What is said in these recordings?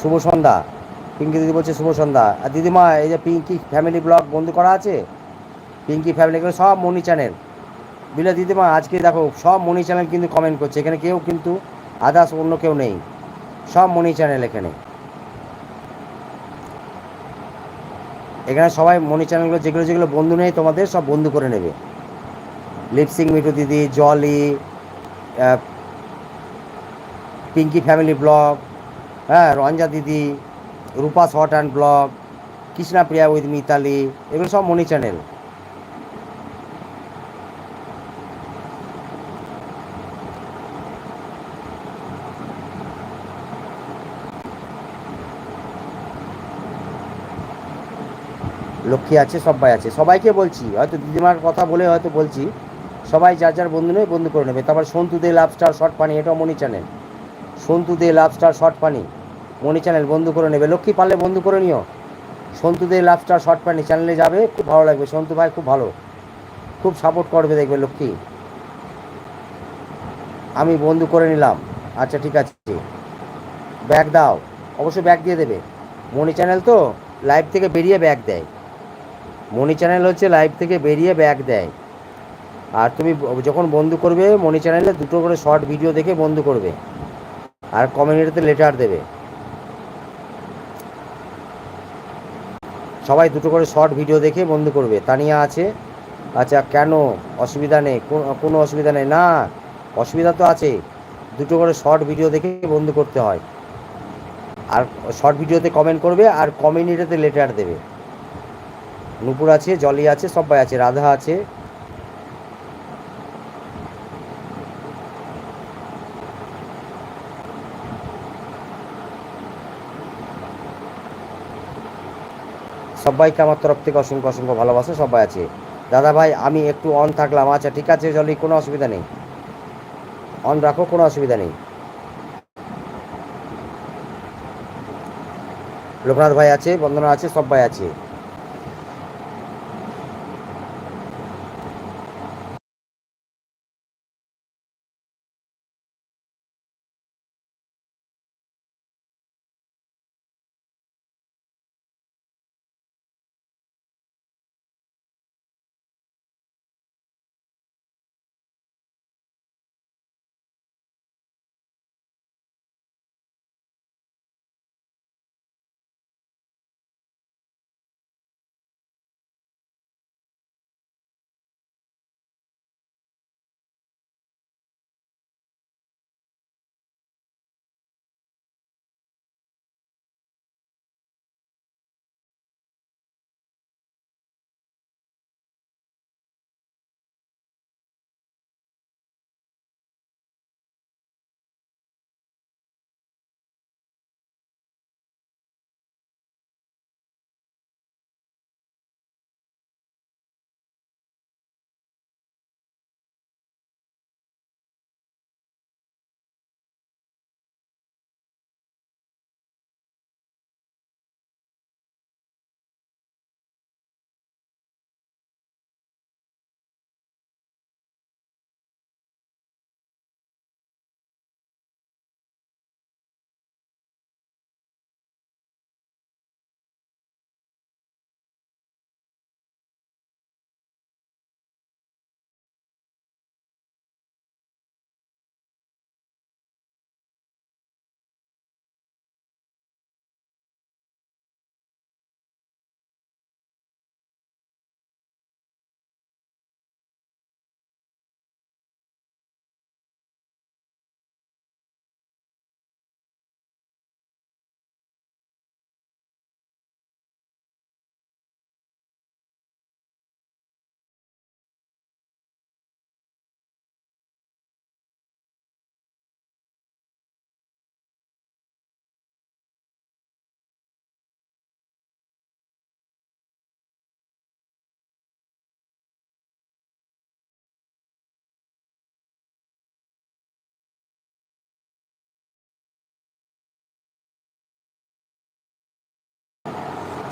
শুভ সন্ধ্যা। পিঙ্কি দিদি বলছে, শুভ সন্ধ্যা। আর দিদিমা, এই যে পিঙ্কি ফ্যামিলি ব্লগ বন্ধু করা আছে? পিঙ্কি ফ্যামিলি করে সব মনি চ্যানেল বুঝলে দিদিমা, আজকে দেখো, সব মনি চ্যানেল কিন্তু কমেন্ট করছে। এখানে কেউ কিন্তু আদার্স অন্য কেউ নেই। সব মনি চ্যানেল এখানে। এখানে সবাই মনি চ্যানেলগুলো যেগুলো যেগুলো বন্ধু নেই, তোমাদের সব বন্ধু করে নেবে। লিপসিং মিঠু দিদি, জলি পিঙ্কি ফ্যামিলি ব্লগ হ্যাঁ রঞ্জা দিদি, Rupa short and blog, Krishna Priya with Mitali, এগুলো সব মনি চ্যানেল। লক্ষ্মী আছে, সবাই আছে। সবাইকে বলছি, হয়তো দিদিমার কথা বলে হয়তো বলছি, সবাই যার যার বন্ধু নেই বন্ধু করে নেবে। তারপর Santu De love star, short funny, এটাও Moni channel. Santu De love star, short funny. Moni channel বন্ধু করে নেবে। লক্ষ্মী পারলে বন্ধু করে নিও। Santu De love star short funny চ্যানেলে যাবে, খুব ভালো লাগবে। সন্তু ভাই খুব ভালো। খুব সাপোর্ট করবে দেখবে লক্ষ্মী। আমি বন্ধু করে নিলাম। আচ্ছা ঠিক আছে। ব্যাগ দাও। অবশ্যই ব্যাগ দিয়ে দেবে। মনি চ্যানেল তো লাইভ থেকে বেরিয়ে ব্যাগ দেয়। মনি চ্যানেল হচ্ছে লাইভ থেকে বেরিয়ে ব্যাগ দেয়। আর তুমি যখন বন্ধু করবে মনি চ্যানেলে দুটো করে শর্ট ভিডিও দেখে বন্ধু করবে। আর কমিউনিটিতে লেটার দেবে। সবাই দুটো করে শর্ট ভিডিও দেখে বন্ধ করবে। তানিয়া আছে। আচ্ছা কেন? অসুবিধা নেই। কোন- অসুবিধা নেই। না, অসুবিধা তো আছে। দুটো করে শর্ট ভিডিও দেখে বন্ধ করতে হয়। আর শর্ট ভিডিওতে কমেন্ট করবে আর কমিউনিটিতে লেটার দেবে। নুপুর আছে, জলি আছে সবাই আছে, রাধা আছে। সবাইকে আমার তরফ থেকে অসংখ্য অসংখ্য ভালোবাসা, সবাই আছে। দাদা ভাই, আমি একটু অন থাকলাম। আচ্ছা ঠিক আছে, জলি, কোনো অসুবিধা নেই। অন রাখো, কোনো অসুবিধা নেই। লোকনাথ ভাই আছে, বন্দনা আছে, সবাই আছে।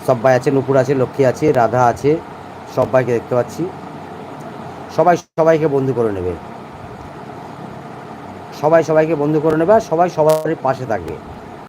সবাই আছে, নুপুর আছে, লক্ষ্মী আছে, রাধা আছে, সব্বাইকে দেখতে পাচ্ছি। সবাই সবাইকে বন্ধু করে নেবে। সবাই সবাইকে বন্ধু করে নেবে আর সবাই সবার পাশে থাকবে।